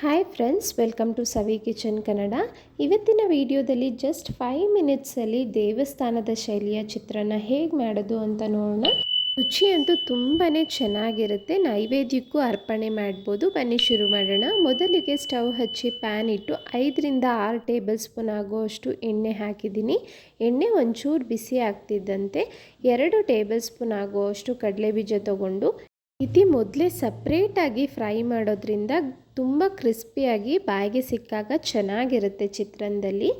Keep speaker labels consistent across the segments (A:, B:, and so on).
A: Hi friends welcome to Savi kitchen Kannada ಇವತ್ತಿನ ವಿಡಿಯೋದಲ್ಲಿ just five ಮಿನಿಟ್ಸಲ್ಲಿ ದೇವಸ್ಥಾನದ ಶೈಲಿಯ ಚಿತ್ರನ ಹೇಗೆ ಮಾಡೋದು ಅಂತ ನೋಡೋಣ. ರುಚಿ ಅಂತೂ ತುಂಬಾ ಚೆನ್ನಾಗಿರುತ್ತೆ. ನೈವೇದ್ಯಕ್ಕೂ ಅರ್ಪಣೆ ಮಾಡ್ಬೋದು. ಬನ್ನಿ ಶುರು ಮಾಡೋಣ. ಮೊದಲಿಗೆ ಸ್ಟವ್ ಹಚ್ಚಿ ಪ್ಯಾನ್ ಇಟ್ಟು ಐದರಿಂದ ಆರು ಟೇಬಲ್ ಸ್ಪೂನ್ ಆಗುವಷ್ಟು ಎಣ್ಣೆ ಹಾಕಿದ್ದೀನಿ. ಎಣ್ಣೆ ಒಂಚೂರು ಬಿಸಿ ಆಗ್ತಿದ್ದಂತೆ. ಎರಡು ಟೇಬಲ್ ಸ್ಪೂನ್ ಆಗುವಷ್ಟು ಕಡಲೆ ಬೀಜ ತೊಗೊಂಡು ರೀತಿ ಮೊದಲೇ ಸಪ್ರೇಟಾಗಿ ಫ್ರೈ ಮಾಡೋದ್ರಿಂದ ತುಂಬ ಕ್ರಿಸ್ಪಿಯಾಗಿ ಬಾಯಿಗೆ ಸಿಕ್ಕಾಗ ಚೆನ್ನಾಗಿರುತ್ತೆ ಚಿತ್ರಾನ್ನದಲ್ಲಿ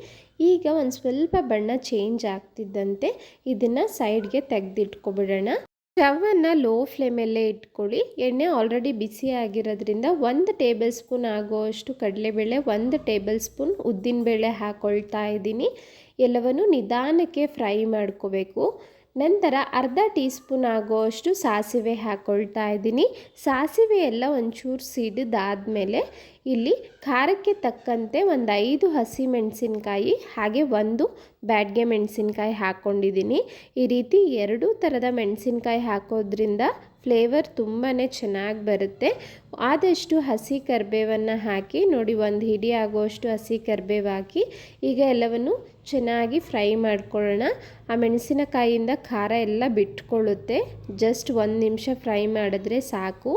A: ಈಗ ಒಂದು ಸ್ವಲ್ಪ ಬಣ್ಣ ಚೇಂಜ್ ಆಗ್ತಿದ್ದಂತೆ ಇದನ್ನು ಸೈಡ್ಗೆ ತೆಗೆದಿಟ್ಕೊಬಿಡೋಣ. ಸ್ಟವನ್ನು ಲೋ ಫ್ಲೇಮಲ್ಲೇ ಇಟ್ಕೊಳ್ಳಿ. ಎಣ್ಣೆ ಆಲ್ರೆಡಿ ಬಿಸಿ ಆಗಿರೋದ್ರಿಂದ ಒಂದು ಟೇಬಲ್ ಸ್ಪೂನ್ ಆಗೋಷ್ಟು ಕಡಲೆಬೇಳೆ, ಒಂದು ಟೇಬಲ್ ಸ್ಪೂನ್ ಉದ್ದಿನಬೇಳೆ ಹಾಕ್ಕೊಳ್ತಾ ಇದ್ದೀನಿ. ಎಲ್ಲವನ್ನು ನಿಧಾನಕ್ಕೆ ಫ್ರೈ ಮಾಡ್ಕೋಬೇಕು. ನಂತರ ಅರ್ಧ ಟೀ ಸ್ಪೂನ್ ಆಗೋಷ್ಟು ಸಾಸಿವೆ ಹಾಕ್ಕೊಳ್ತಾ ಇದ್ದೀನಿ. ಸಾಸಿವೆ ಎಲ್ಲ ಒಂಚೂರು ಸಿಡಿದಾದಮೇಲೆ ಇಲ್ಲಿ ಖಾರಕ್ಕೆ ತಕ್ಕಂತೆ ಒಂದು ಐದು ಹಸಿ ಮೆಣಸಿನ್ಕಾಯಿ ಹಾಗೆ ಒಂದು ಬ್ಯಾಡ್ಗೆ ಮೆಣಸಿನ್ಕಾಯಿ ಹಾಕ್ಕೊಂಡಿದ್ದೀನಿ ಈ ರೀತಿ ಎರಡೂ ಥರದ ಮೆಣಸಿನ್ಕಾಯಿ ಹಾಕೋದ್ರಿಂದ ಫ್ಲೇವರ್ ತುಂಬಾ ಚೆನ್ನಾಗಿ ಬರುತ್ತೆ. ಆದಷ್ಟು ಹಸಿ ಕರಿಬೇವನ್ನು ಹಾಕಿ, ನೋಡಿ ಒಂದು ಹಿಡಿ ಆಗೋಷ್ಟು ಹಸಿ ಕರಿಬೇವು ಹಾಕಿ, ಈಗ ಎಲ್ಲವನ್ನು ಚೆನ್ನಾಗಿ ಫ್ರೈ ಮಾಡ್ಕೊಳ್ಳೋಣ. ಆ ಮೆಣಸಿನಕಾಯಿಯಿಂದ ಖಾರ ಎಲ್ಲ ಬಿಟ್ಕೊಳ್ಳುತ್ತೆ. ಜಸ್ಟ್ ಒಂದು ನಿಮಿಷ ಫ್ರೈ ಮಾಡಿದ್ರೆ ಸಾಕು.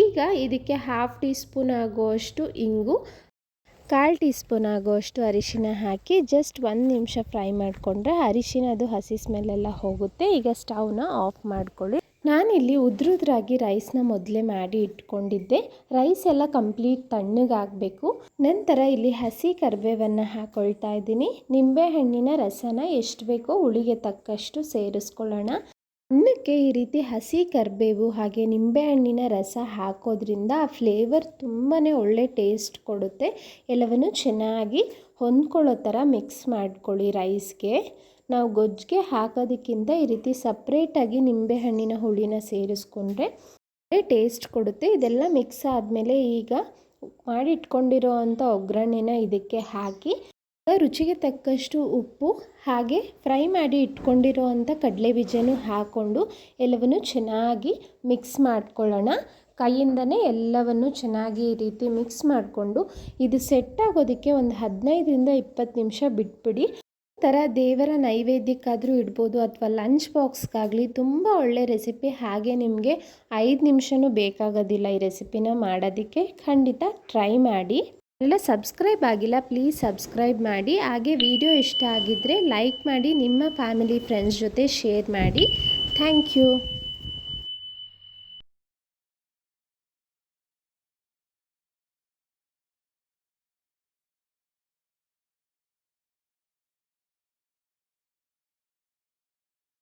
A: ಈಗ ಇದಕ್ಕೆ ಹಾಫ್ ಟೀ ಸ್ಪೂನ್ ಆಗುವಷ್ಟು ಇಂಗು, ಕಾಲು ಟೀ ಸ್ಪೂನ್ ಆಗುವಷ್ಟು ಅರಿಶಿನ ಹಾಕಿ, ಜಸ್ಟ್ ಒಂದು ನಿಮಿಷ ಫ್ರೈ ಮಾಡಿಕೊಂಡ್ರೆ ಅರಿಶಿನದು ಹಸಿ ಸ್ಮೆಲ್ಲೆಲ್ಲ ಹೋಗುತ್ತೆ. ಈಗ ಸ್ಟವ್ನ ಆಫ್ ಮಾಡ್ಕೊಳ್ಳಿ. ನಾನಿಲ್ಲಿ ಉದ್ರುದ್ರಾಗಿ ರೈಸ್ನ ಮೊದಲೇ ಮಾಡಿ ಇಟ್ಕೊಂಡಿದ್ದೆ. ರೈಸ್ ಎಲ್ಲ ಕಂಪ್ಲೀಟ್ ತಣ್ಣಗಾಗಬೇಕು. ನಂತರ ಇಲ್ಲಿ ಹಸಿ ಕರಿಬೇವನ್ನು ಹಾಕ್ಕೊಳ್ತಾ ಇದ್ದೀನಿ. ನಿಂಬೆಹಣ್ಣಿನ ರಸನ ಎಷ್ಟು ಬೇಕೋ ಹುಳಿಗೆ ತಕ್ಕಷ್ಟು ಸೇರಿಸ್ಕೊಳ್ಳೋಣ. ಅನ್ನಕ್ಕೆ ಈ ರೀತಿ ಹಸಿ ಕರಿಬೇವು ಹಾಗೆ ನಿಂಬೆಹಣ್ಣಿನ ರಸ ಹಾಕೋದ್ರಿಂದ ಆ ಫ್ಲೇವರ್ ತುಂಬಾ ಒಳ್ಳೆ ಟೇಸ್ಟ್ ಕೊಡುತ್ತೆ. ಎಲ್ಲವನ್ನು ಚೆನ್ನಾಗಿ ಹೊಂದ್ಕೊಳ್ಳೋ ಥರ ಮಿಕ್ಸ್ ಮಾಡ್ಕೊಳ್ಳಿ ರೈಸ್ಗೆ ನಾವು ಗೊಜ್ಜಿಗೆ ಹಾಕೋದಕ್ಕಿಂತ ಈ ರೀತಿ ಸಪ್ರೇಟಾಗಿ ನಿಂಬೆಹಣ್ಣಿನ ಹುಳಿನ ಸೇರಿಸ್ಕೊಂಡ್ರೆ ಟೇಸ್ಟ್ ಕೊಡುತ್ತೆ. ಇದೆಲ್ಲ ಮಿಕ್ಸ್ ಆದಮೇಲೆ ಈಗ ಮಾಡಿಟ್ಕೊಂಡಿರೋ ಅಂಥ ಒಗ್ಗರಣೆನ ಇದಕ್ಕೆ ಹಾಕಿ ರುಚಿಗೆ ತಕ್ಕಷ್ಟು ಉಪ್ಪು, ಹಾಗೆ ಫ್ರೈ ಮಾಡಿ ಇಟ್ಕೊಂಡಿರೋ ಅಂಥ ಕಡಲೆ ಬೀಜನೂ ಹಾಕ್ಕೊಂಡು ಎಲ್ಲವನ್ನು ಚೆನ್ನಾಗಿ ಮಿಕ್ಸ್ ಮಾಡ್ಕೊಳ್ಳೋಣ. ಕೈಯಿಂದನೇ ಎಲ್ಲವನ್ನು ಚೆನ್ನಾಗಿ ಈ ರೀತಿ ಮಿಕ್ಸ್ ಮಾಡಿಕೊಂಡು ಇದು ಸೆಟ್ ಆಗೋದಕ್ಕೆ ಒಂದು ಹದಿನೈದರಿಂದ ಇಪ್ಪತ್ತು ನಿಮಿಷ ಬಿಟ್ಬಿಡಿ. ಥರ ದೇವರ ನೈವೇದ್ಯಕ್ಕಾದರೂ ಇಡ್ಬೋದು ಅಥವಾ ಲಂಚ್ ಬಾಕ್ಸ್ಗಾಗಲಿ ತುಂಬ ಒಳ್ಳೆ ರೆಸಿಪಿ ಹಾಗೆ ನಿಮಗೆ ಐದು ನಿಮಿಷವೂ ಬೇಕಾಗೋದಿಲ್ಲ ಈ ರೆಸಿಪಿನ ಮಾಡೋದಕ್ಕೆ. ಖಂಡಿತ ಟ್ರೈ ಮಾಡಿ. ಎಲ್ಲ ಸಬ್ಸ್ಕ್ರೈಬ್ ಆಗಿಲ್ಲ ಪ್ಲೀಸ್ ಸಬ್ಸ್ಕ್ರೈಬ್ ಮಾಡಿ. ಹಾಗೆ ವಿಡಿಯೋ ಇಷ್ಟ ಆಗಿದ್ದರೆ ಲೈಕ್ ಮಾಡಿ, ನಿಮ್ಮ ಫ್ಯಾಮಿಲಿ ಫ್ರೆಂಡ್ಸ್ ಜೊತೆ ಶೇರ್ ಮಾಡಿ. Thank you